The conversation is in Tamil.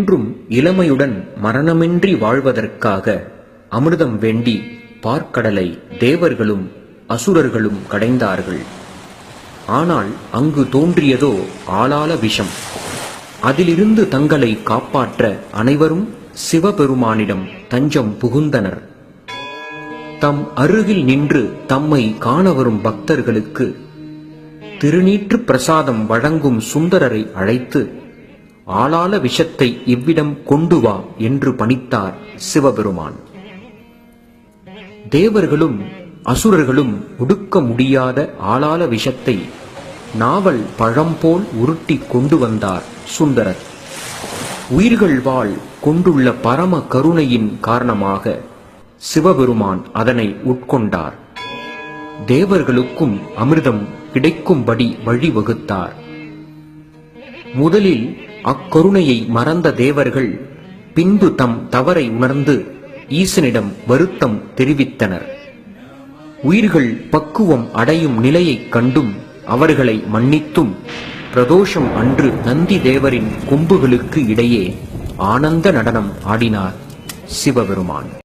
என்றும் இளமையுடன் மரணமின்றி வாழ்வதற்காக அமிர்தம் வேண்டி பார்க்கடலை தேவர்களும் அசுரர்களும் கடைந்தார்கள். ஆனால் அங்கு தோன்றியதோ ஆளால விஷம். அதிலிருந்து தங்களை காப்பாற்ற அனைவரும் சிவபெருமானிடம் தஞ்சம் புகுந்தனர். தம் அருகில் நின்று தம்மை காண வரும் பக்தர்களுக்கு திருநீற்று பிரசாதம் வழங்கும் சுந்தரரை அழைத்து ஆளால விஷத்தை இவ்விடம் கொண்டு வா என்று பணித்தார் சிவபெருமான். தேவர்களும் அசுரர்களும் ஒடுக்க முடியாத ஆளால விஷத்தை நாவல் பழம் போல் உருட்டி கொண்டு வந்தார் சுந்தரர். உயிர்கள் வாழ் கொண்டுள்ள பரம கருணையின் காரணமாக சிவபெருமான் அதனை உட்கொண்டார். தேவர்களுக்கும் அமிர்தம் கிடைக்கும்படி வழிவகுத்தார். முதலில் அக்கருணையை மறந்த தேவர்கள் பின்பு தம் தவறை உணர்ந்து ஈசனிடம் வருத்தம் தெரிவித்தனர். உயிர்கள் பக்குவம் அடையும் நிலையைக் கண்டும் அவர்களை மன்னித்தும் பிரதோஷம் அன்று நந்தி தேவரின் கொம்புகளுக்கு இடையே ஆனந்த நடனம் ஆடினார் சிவபெருமான்.